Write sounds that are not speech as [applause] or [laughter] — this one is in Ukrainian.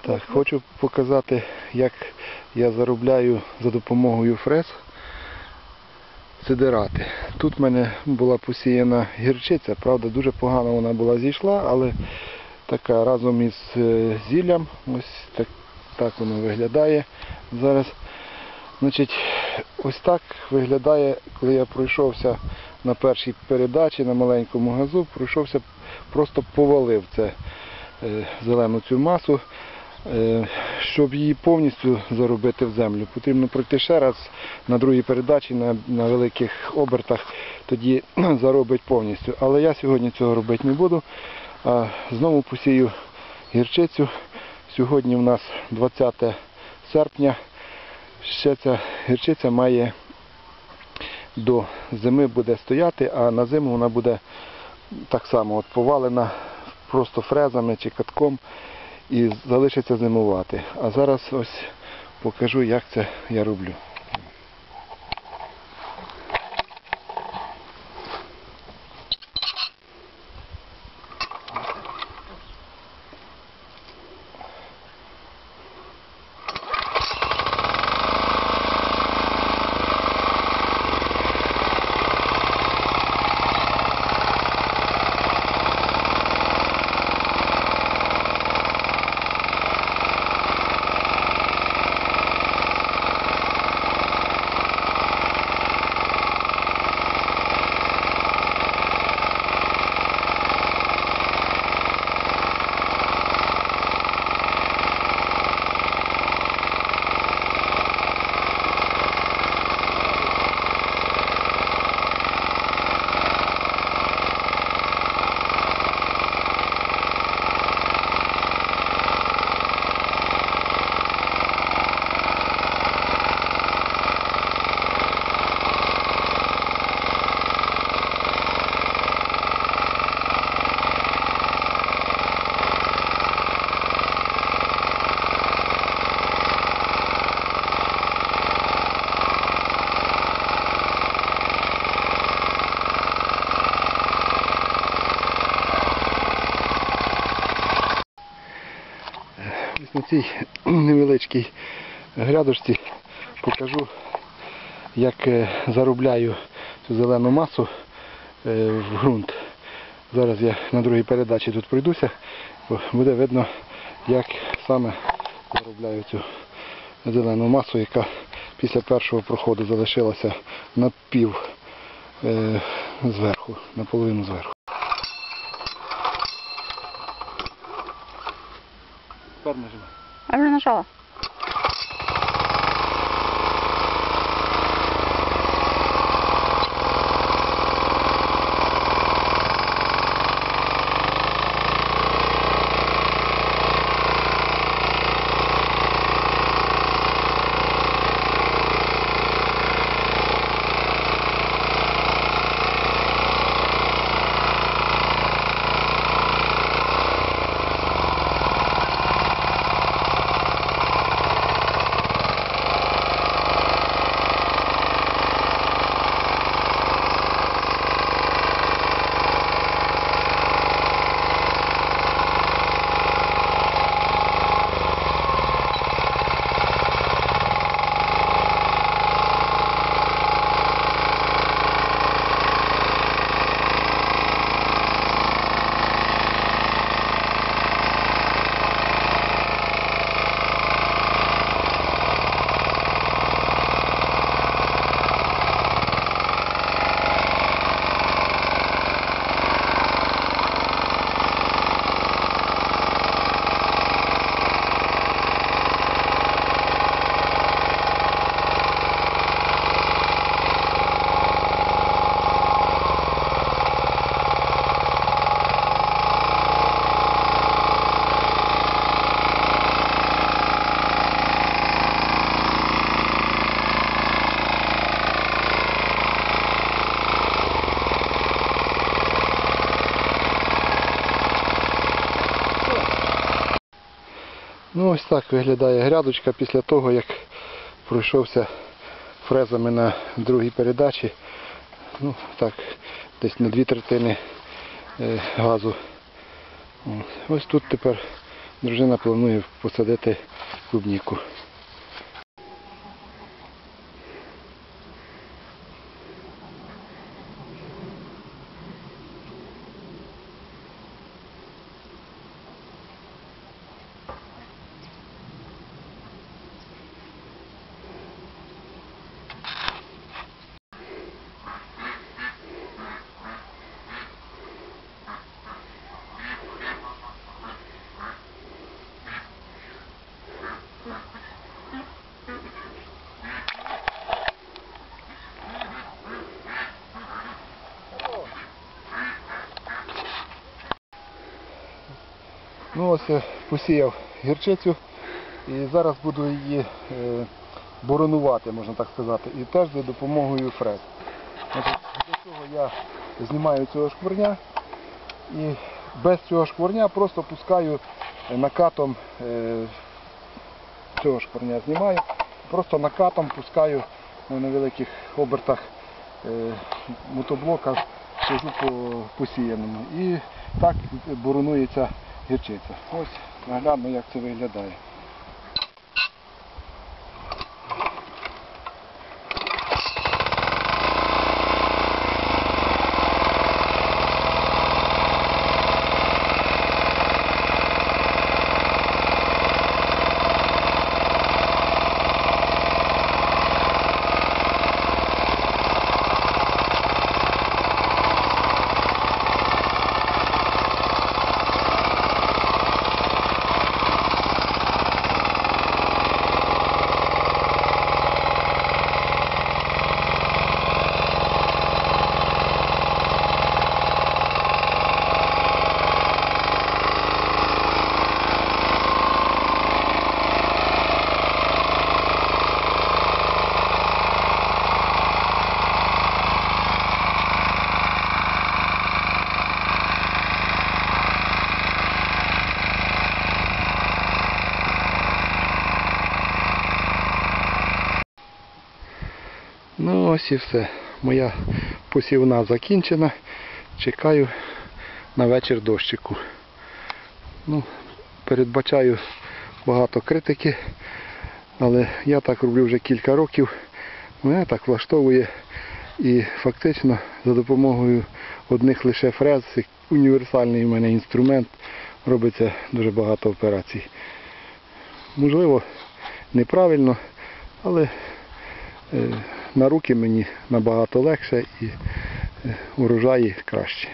Так, хочу показати, як я заробляю за допомогою фрез сидирати. Тут в мене була посіяна гірчиця, правда, дуже погано вона була зійшла, але така разом із е, зіллям, ось так, так воно виглядає зараз. Значить, ось так виглядає, коли я пройшовся на першій передачі на маленькому газу, пройшовся, просто повалив це зелену цю масу. Е, Щоб її повністю заробити в землю, потрібно пройти ще раз на другій передачі на, на великих обертах, тоді [clears throat] заробить повністю. Але я сьогодні цього робити не буду. А знову посію гірчицю. Сьогодні в нас 20 серпня. Ще ця гірчиця має до зими буде стояти, а на зиму вона буде так само от повалена просто фрезами чи катком і залишиться зимувати. А зараз ось покажу, як це я роблю. На цій невеличкій грядочці покажу, як е, заробляю цю зелену масу е, в ґрунт. Зараз я на другій передачі тут пройдуся, бо буде видно, як саме заробляю цю зелену масу, яка після першого проходу залишилася на пів е, зверху, наполовину зверху. Тепер нажимай. А вже нажала. Ну ось так виглядає грядочка після того, як пройшовся фрезами на другій передачі. Ну так, десь на дві третини е, газу. Ось тут тепер дружина планує посадити клубніку. Ну ось посіяв гірчицю і зараз буду її е, боронувати, можна так сказати, і теж за допомогою фрез. Значить, для цього я знімаю цього шкварня і без цього шкварня просто пускаю накатом е, цього шкварня знімаю, просто накатом пускаю на невеликих обертах е, мотоблока хожу по посіяному. І так боронується гірчиця. Ось наглядно як це виглядає. Ну ось і все. Моя посівна закінчена. Чекаю на вечір дощику. Ну, передбачаю багато критики, але я так роблю вже кілька років. Мене так влаштовує. І фактично за допомогою одних лише фрез, універсальний у мене інструмент, робиться дуже багато операцій. Можливо, неправильно, але е, на руки мені набагато легше і е, урожаї краще.